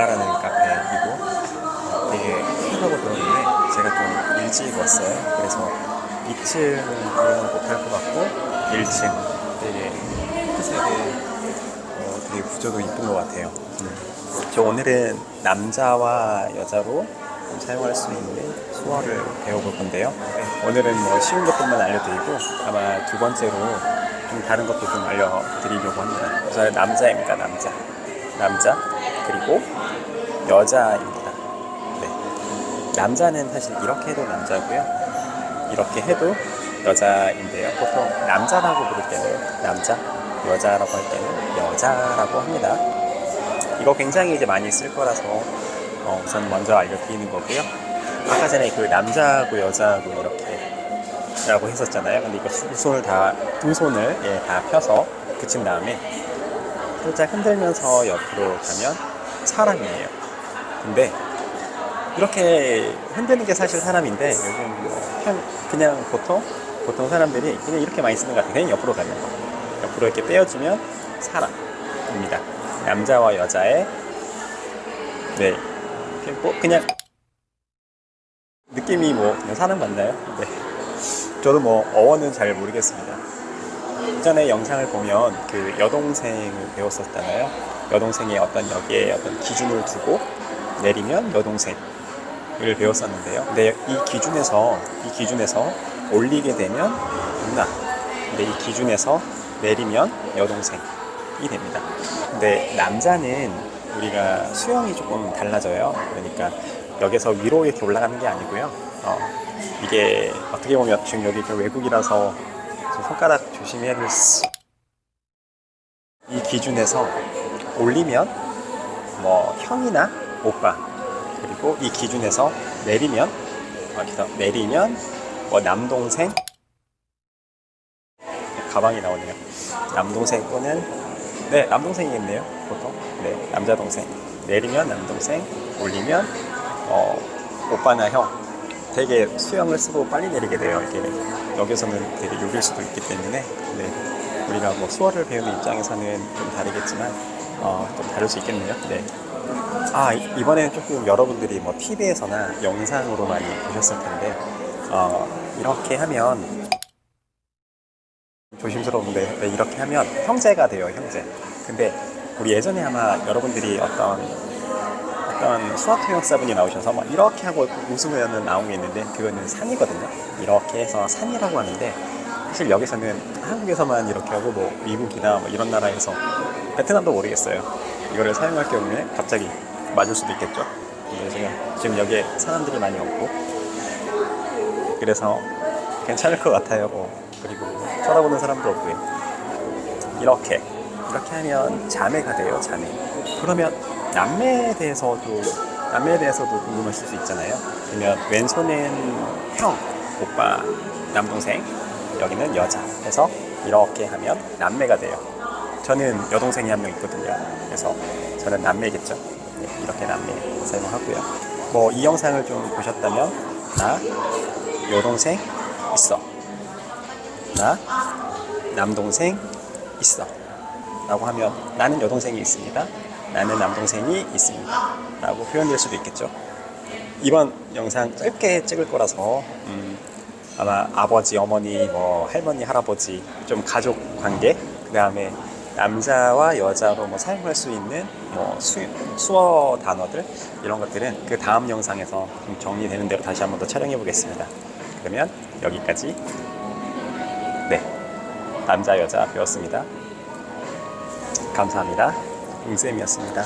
볼라라는 카페이고 되게 핫하고 그러는데 제가 좀 일찍 왔어요. 그래서 2층은 그런 못할 것 같고 1층 되게 푸세게 어, 되게 구조도 이쁜 것 같아요. 음. 저 오늘은 남자와 여자로 사용할 수 있는 수어를 배워볼 건데요. 네. 오늘은 뭐 쉬운 것들만 알려드리고 아마 두 번째로 좀 다른 것도 좀 알려드리려고 합니다. 저는 남자입니다, 남자. 남자 그리고 여자입니다. 네. 남자는 사실 이렇게 해도 남자고요. 이렇게 해도 여자인데요. 보통 남자라고 부를 때는 남자, 여자라고 할 때는 여자라고 합니다. 이거 굉장히 이제 많이 쓸 거라서 어, 우선 먼저 알려드리는 거고요. 아까 전에 그 남자하고 여자하고 이렇게 라고 했었잖아요. 근데 이거 두 손을 다, 두 손을 예, 다 펴서 붙인 다음에 살짝 흔들면서 옆으로 가면 사람이에요. 근데 이렇게 흔드는 게 사실 사람인데 요즘 뭐 편- 그냥 보통 보통 사람들이 그냥 이렇게 많이 쓰는 것 같아요. 그냥 옆으로 거. 옆으로 이렇게 빼어주면 사람입니다. 남자와 여자의 네 뭐 그냥 느낌이 뭐 그냥 사람 맞나요? 네. 저도 뭐 어원은 잘 모르겠습니다. 이전에 영상을 보면 그 여동생을 배웠었잖아요. 여동생이 어떤 여기에 어떤 기준을 두고 내리면 여동생을 배웠었는데요. 근데 이 기준에서 이 기준에서 올리게 되면 누나. 근데 이 기준에서 내리면 여동생이 됩니다. 근데 남자는 우리가 수영이 조금 달라져요. 그러니까 여기서 위로 이렇게 올라가는 게 아니고요. 어, 이게 어떻게 보면 지금 여기 좀 외국이라서 좀 손가락 조심해야 될 수. 이 기준에서 올리면 뭐 형이나 오빠 그리고 이 기준에서 내리면 어디서 내리면 뭐 남동생 가방이 나오네요. 남동생 또는 네 남동생이겠네요 보통 네 남자 동생 내리면 남동생 올리면 어 오빠나 형 되게 수영을 쓰고 빨리 내리게 돼요. 이게 여기서는 되게 욕일 수도 있기 때문에 네, 우리가 뭐 수어를 배우는 입장에서는 좀 다르겠지만 어, 좀 다를 수 있겠네요. 네. 아 이- 이번에는 조금 여러분들이 뭐 TV에서나 영상으로 많이 보셨을 텐데 어, 이렇게 하면 조심스러운데 네, 이렇게 하면 형제가 돼요 형제. 근데 우리 예전에 아마 여러분들이 어떤 어떤 수학 통역사분이 나오셔서 막 이렇게 하고 웃으면 나온 게 있는데 그거는 산이거든요. 이렇게 해서 산이라고 하는데 사실 여기서는 한국에서만 이렇게 하고 뭐 미국이나 뭐 이런 나라에서 베트남도 모르겠어요. 이거를 사용할 경우에 갑자기 맞을 수도 있겠죠. 제가 지금 여기에 사람들이 많이 없고 그래서 괜찮을 것 같아요. 뭐. 그리고 쳐다보는 사람도 없고요. 이렇게 이렇게 하면 자매가 돼요. 자매. 그러면 남매에 대해서도 남매에 대해서도 궁금하실 수 있잖아요. 그러면 왼손은 형, 오빠, 남동생, 여기는 여자. 해서 이렇게 하면 남매가 돼요. 저는 여동생이 한 명 있거든요. 그래서 저는 남매겠죠. 네, 이렇게 남매 사용하고요. 뭐 이 영상을 좀 보셨다면 나 여동생 있어. 나 남동생 있어. 라고 하면 나는 여동생이 있습니다. 나는 남동생이 있습니다. 라고 표현될 수도 있겠죠. 이번 영상 짧게 찍을 거라서 음, 아마 아버지, 어머니, 뭐 할머니, 할아버지 좀 가족 관계 그 다음에 남자와 여자로 뭐 사용할 수 있는 뭐 수, 수어 단어들 이런 것들은 그 다음 영상에서 좀 정리되는 대로 다시 한번 더 촬영해 보겠습니다. 그러면 여기까지 네 남자 여자 배웠습니다. 감사합니다. 웅쌤이었습니다.